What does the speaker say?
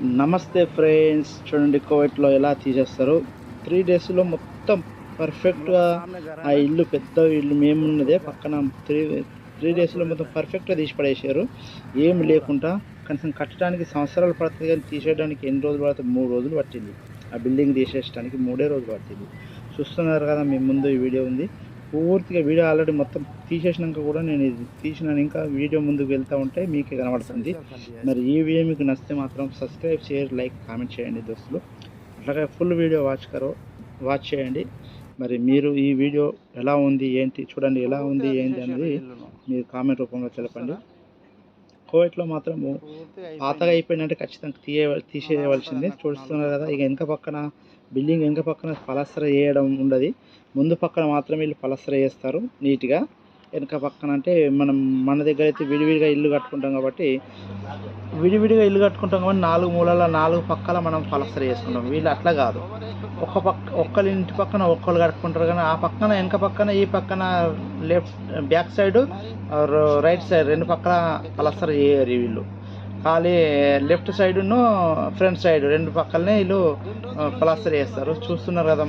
నమస్తే ఫ్రెండ్స్. చూడండి కోవిడ్లో ఎలా తీసేస్తారు? త్రీ డేస్లో మొత్తం పర్ఫెక్ట్గా ఆ ఇల్లు పెద్ద ఇల్లు మేమున్నదే. పక్కన త్రీ త్రీ డేస్లో మొత్తం పర్ఫెక్ట్గా తీసి పడేసారు ఏం లేకుండా కనీసం కట్టడానికి సంవత్సరాలు పడుతుంది కానీ తీసేయడానికి ఎన్ని రోజులు పడుతుంది? మూడు రోజులు పట్టింది. ఆ బిల్డింగ్ తీసేయడానికి మూడే రోజులు పట్టింది. చూస్తున్నారు కదా మీ ముందు ఈ వీడియో ఉంది. పూర్తిగా వీడియో ఆల్రెడీ మొత్తం తీసేసినాక కూడా నేను ఇది తీసినాను. ఇంకా వీడియో ముందుకు వెళ్తూ ఉంటే మీకే కనబడుతుంది. మరి ఈ వీడియో మీకు నచ్చితే మాత్రం సబ్స్క్రైబ్ షేర్ లైక్ కామెంట్ చేయండి దోస్తులు. అట్లాగే ఫుల్ వీడియో వాచ్ కరో వాచ్ చేయండి. మరి మీరు ఈ వీడియో ఎలా ఉంది ఏంటి చూడండి ఎలా ఉంది ఏంటి అనేది మీరు కామెంట్ రూపంలో తెలపండి కోవిడ్లో మాత్రము పాతగా అయిపోయిందంటే ఖచ్చితంగా తీయ తీసేయవలసిందే. చూస్తున్నారు కదా ఇక వెనక పక్కన బిల్డింగ్ వెనక పక్కన పలస్తర వేయడం ఉండదు. ముందు పక్కన మాత్రమే వీళ్ళు పలస్తర వేస్తారు నీట్గా. వెనక పక్కన అంటే మనం మన దగ్గర అయితే విడివిడిగా ఇల్లు కట్టుకుంటాం కాబట్టి విడివిడిగా ఇల్లు కట్టుకుంటాం కాబట్టి నాలుగు మూలల నాలుగు పక్కల మనం పలస్తర చేసుకుంటాం వీళ్ళు అట్లా కాదు. ఒక పక్క ఒక్కరి ఇంటి పక్కన ఒక్కరు కట్టుకుంటారు కానీ ఆ పక్కన వెనక పక్కన ఈ పక్కన left back side right side రెండు పక్కల పలస్తర చేయరు వీళ్ళు. ఖాళీ లెఫ్ట్ సైడ్ను ఫ్రంట్ సైడ్ రెండు పక్కలనే వీళ్ళు ప్లాస్టర్ చేస్తారు చూస్తున్నారు కదా